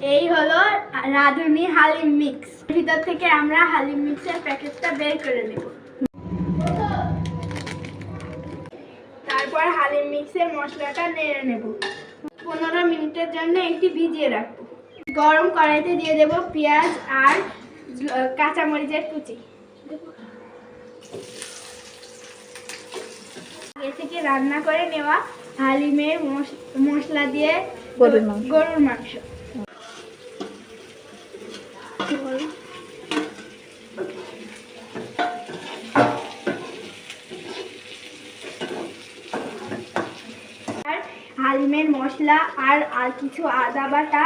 এই হলো রাঁধুনি হালিম মিক্স। ভিতর থেকে আমরা হালিম মিক্সের প্যাকেটটা বের করে নেব। তারপর হালিম মিক্সের মশলাটা নেড়ে নেব। পনেরো মিনিটের জন্য একটি ভিজিয়ে রাখব। গরম কড়াইতে দিয়ে দেব পেঁয়াজ আর কাঁচামরিচের কুচি। আগে থেকে রান্না করে নেওয়া হালিমের মশ- মশলা দিয়ে গরুর মাংস। গরুর মাংস আর হালিমের মশলা আর আর কিছু আদা বাটা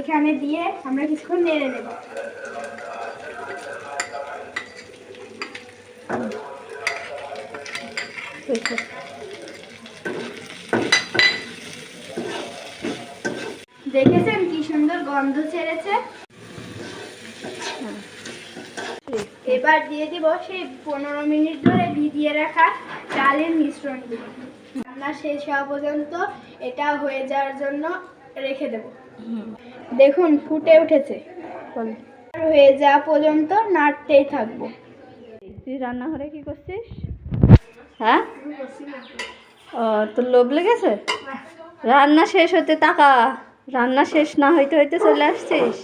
এখানে দিয়ে আমরা কিছুক্ষণ নেড়ে নেব। দেখেছেন কি সুন্দর গন্ধ ছেড়েছে? এবার দিয়ে দিব সেই পনেরো মিনিট ধরে ভিজিয়ে রাখা চালের মিশ্রণগুলো। রান্না শেষ হওয়া পর্যন্ত এটা হয়ে যাওয়ার জন্য রেখে দেব। দেখুন ফুটে উঠেছে। হয়ে যাওয়া পর্যন্ত নাড়তেই থাকব। তুই রান্নাঘরে কি করছিস? হ্যাঁ? ও তোর লোভ লেগেছে? রান্না শেষ হতে টাকা রান্না শেষ না হইতে হইতে চলে আসছিস?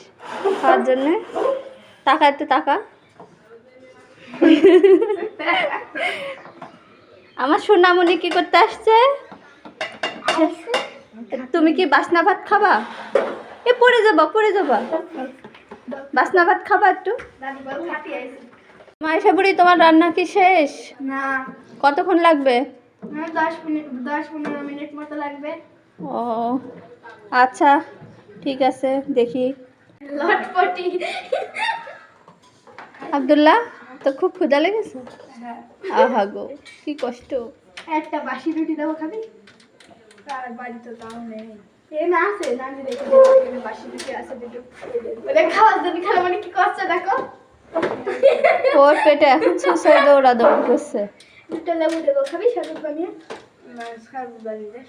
খাওয়ার জন্যে? টাকা একটু টাকা আমার সোনামণি কি করতে আসছে? তুমি কি বাসনা ভাত খাবা? এ পড়ে যাবা পড়ে যাবা। বাসনা ভাত খাবা একটু। মাইশা বুড়ি তোমার রান্না কি শেষ? না। কতক্ষণ লাগবে? দশ মিনিট দশ পনেরো মিনিট মতো লাগবে। ও আচ্ছা ঠিক আছে দেখি। লটপটি। আব্দুল্লাহ তো খুব ক্ষুদা লেগেছে? আহা গো কি কষ্ট। একটা বাসি রুটি দেবো খাবি তার বাড়ি তো তাও নেই। এ না আছে নানি রেখে বাসি রুটি আছে দুটো। খাওয়ার জন্য খেলা মানে কি করছে দেখো। ওর পেটে এখন সুসাই দৌড়া দৌড় করছে। দুটো লেবু দেবো খাবি বানিয়ে? বানিয়ে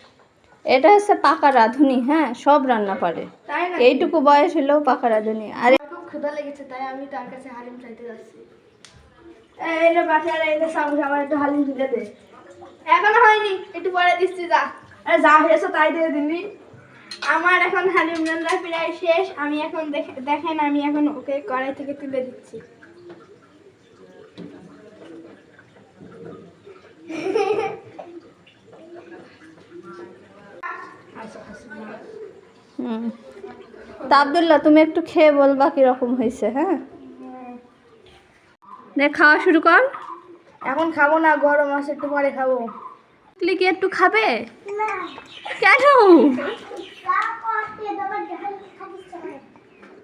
এটা হচ্ছে পাকা রাঁধুনি হ্যাঁ সব রান্না পারে। তাই এইটুকু বয়স হলেও পাকা রাঁধুনি। আর খুব ক্ষুধা লেগেছে তাই আমি তার কাছে হালিম চাইতে যাচ্ছি। এই রে বাচ্চারা এই যে সামনে আমার একটু হালিম তুলে দে। এখনও হয়নি, একটু পরে দিচ্ছি, যা। আরে যা হয়েছে তাই দিয়ে দিলি। আমার এখন হালিম রান্না প্রায় শেষ, আমি এখন দেখে, দেখেন, আমি এখন ওকে কড়াই থেকে তুলে দিচ্ছি। তা আব্দুল্লাহ, তুমি একটু খেয়ে বলবা কীরকম হয়েছে হ্যাঁ? নে খাওয়া শুরু কর। এখন খাব না গরম আছে একটু পরে খাব। তুই কি একটু খাবে? কেন?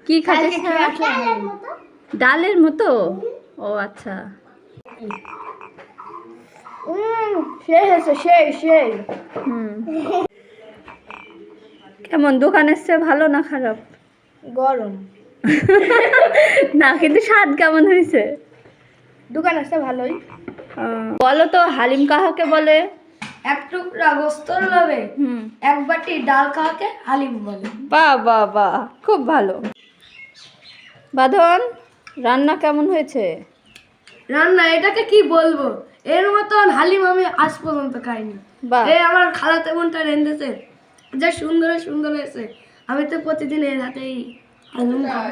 কি আসলাম। ডালের মতো। ও আচ্ছা। উম, সেই হয়েছে সেই সেই হুম। কেমন দোকানের চেয়ে ভালো না খারাপ? গরম। না কিন্তু স্বাদ কেমন হয়েছে? দোকান আছে ভালোই। বলো তো হালিম কাহাকে বলে? এক টুকরা গোস্তর লবে হুম। এক বাটি ডাল খাওয়াকে হালিম বলে। বাহ বাহ বাহ খুব ভালো। বাঁধন রান্না কেমন হয়েছে? রান্না এটাকে কি বলব? এর মতন হালিম আমি আজ পর্যন্ত খাইনি। বাহ। এই আমার খালাতে বোনটা রেঁধেছে যা সুন্দর সুন্দর হয়েছে। আমি তো প্রতিদিন এর হাতেই হালিম খাই।